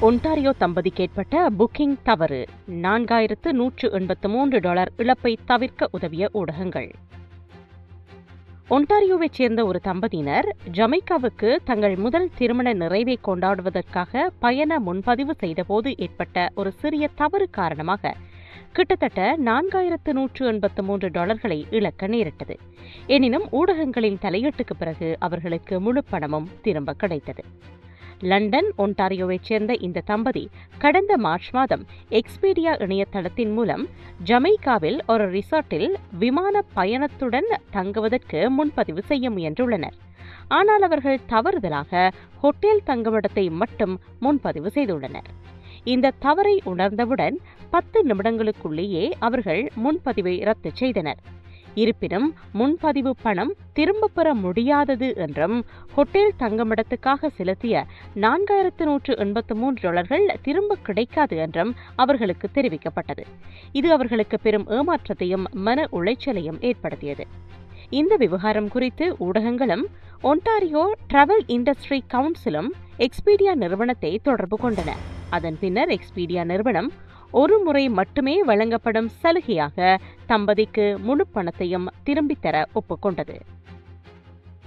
Ontario தம்பதிக்கு ஏற்பட்ட booking தவறு. நான்காயிரத்து நூற்று எண்பத்து மூன்று டாலர் இழப்பை தவிர்க்க உதவிய ஊடகங்கள். ஒன்டாரியோவைச் சேர்ந்த ஒரு தம்பதியினர் ஜமைக்காவுக்கு தங்கள் முதல் திருமண நிறைவை கொண்டாடுவதற்காக பயண முன்பதிவு செய்தபோது ஏற்பட்ட ஒரு சிறிய தவறு காரணமாக கிட்டத்தட்ட நான்காயிரத்து நூற்று எண்பத்து மூன்று டாலர்களை இழக்க நேரிட்டது. எனினும் ஊடகங்களின் தலையீட்டுக்கு பிறகு அவர்களுக்கு முழு பணமும் திரும்ப கிடைத்தது. லண்டன் ஒன்டாரியோவைச் சேர்ந்த இந்த தம்பதி கடந்த மார்ச் மாதம் எக்ஸ்பீடியா இணையதளத்தின் மூலம் ஜமைக்காவில் ஒரு ரிசார்ட்டில் விமான பயணத்துடன் தங்குவதற்கு முன்பதிவு செய்ய முயன்றுள்ளனர். ஆனால் அவர்கள் தவறுதலாக ஹோட்டல் தங்குமிடத்தை மட்டும் முன்பதிவு செய்துள்ளனர். இந்த தவறை உணர்ந்தவுடன் பத்து நிமிடங்களுக்குள்ளேயே அவர்கள் முன்பதிவை ரத்து செய்தனர். இருப்பினும் முன்பதிவு பணம் திரும்ப பெற முடியாதது என்றும் ஹோட்டல் தங்குமிடத்துக்காக செலுத்திய நான்காயிரத்து நூற்று எண்பத்து மூன்று டாலர்கள் திரும்ப கிடைக்காது என்றும் அவர்களுக்கு தெரிவிக்கப்பட்டது. இது அவர்களுக்கு பெரும் ஏமாற்றத்தையும் மன உளைச்சலையும் ஏற்படுத்தியது. இந்த விவகாரம் குறித்து ஊடகங்களும் ஒன்டாரியோ டிராவல் இண்டஸ்ட்ரி கவுன்சிலும் எக்ஸ்பீடியா நிறுவனத்தை தொடர்பு கொண்டன. அதன் பின்னர் எக்ஸ்பீடியா நிறுவனம் ஒரு முறை மட்டுமே வழங்கப்படும் சலுகையாக தம்பதிக்கு முழு பணத்தையும் திரும்பித் தர ஒப்புக்கொண்டது.